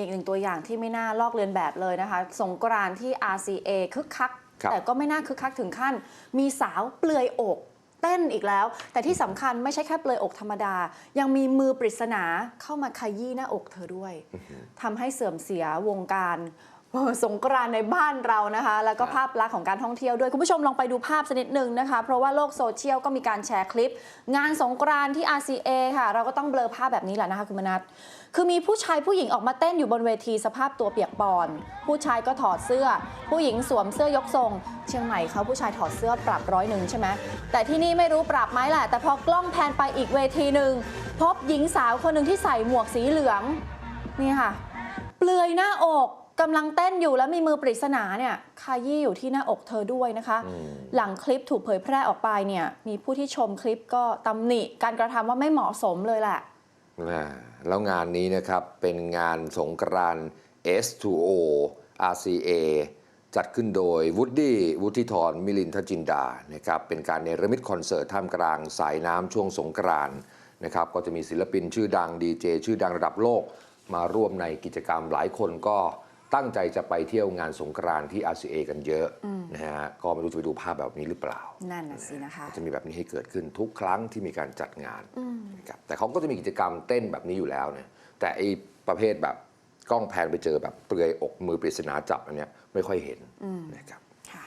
อีกหนึ่งตัวอย่างที่ไม่น่าลอกเลียนแบบเลยนะคะ สงกรานต์ที่ RCA คึกคัก ครับ แต่ก็ไม่น่าคึกคักถึงขั้น มีสาวเปลือยอกเต้นอีกแล้ว แต่ที่สำคัญไม่ใช่แค่เปลือยอกธรรมดา ยังมีมือปริศนาเข้ามาขยี้หน้าอกเธอด้วยทำให้เสื่อมเสียวงการเอ่อ สงกรานต์ในบ้านเรานะคะ แล้วก็ครับภาพลักษณ์ของการท่องเที่ยวด้วย คุณผู้ชมลองไปดูภาพสักนิดหนึ่งนะคะ เพราะว่าโลกโซเชียลก็มีการแชร์คลิป งานสงกรานต์ที่ RCA ค่ะ เราก็ต้องเบลอภาพแบบนี้แหละนะคะคุณมนัทคือมีผู้ชายผู้หญิงออกมาเต้นอยู่บนเวทีสภาพตัวเปียกปอน ผู้ชายก็ถอดเสื้อ ผู้หญิงสวมเสื้อยกทรง เชียงใหม่เขาผู้ชายถอดเสื้อปรับร้อยหนึ่งใช่ไหมแต่ที่นี่ไม่รู้ปรับไหมแหละแต่พอกล้องแพนไปอีกเวทีหนึ่งพบหญิงสาวคนหนึ่งที่ใส่หมวกสีเหลืองนี่ค่ะ เปลือยหน้าอก กำลังเต้นอยู่แล้วมีมือปริศนาเนี่ยขยี้อยู่ที่หน้าอกเธอด้วยนะคะ หลังคลิปถูกเผยแพร่ออกไปเนี่ยมีผู้ที่ชมคลิปก็ตำหนิการกระทำว่าไม่เหมาะสมเลยแหละอ่าแล้วงานนี้นะครับเป็นงานสงกรานต์ S2O RCA จัดขึ้นโดยวุฒิวุฒิธรมิลินทจินดานะครับเป็นการเนรมิตคอนเสิร์ตท่ามกลางสายน้ำช่วงสงกรานต์นะครับก็จะมีศิลปินชื่อดังดีเจชื่อดังระดับโลกมาร่วมในกิจกรรมหลายคนก็ ตั้งใจจะไปเที่ยวงานสงกรานต์ที่ RCA กันเยอะนะฮะก็ไม่รู้จะไปดูภาพแบบนี้หรือเปล่า นั่นน่ะสินะคะจะมีแบบนี้ให้เกิดขึ้นทุกครั้งที่มีการจัดงานนะครับแต่เขาก็จะมีกิจกรรมเต้นแบบนี้อยู่แล้วนะแต่ไอ้ประเภทแบบกล้องแพนไปเจอแบบเปลือยอกมือปริศนาจับอันเนี้ยไม่ค่อยเห็นนะครับค่ะ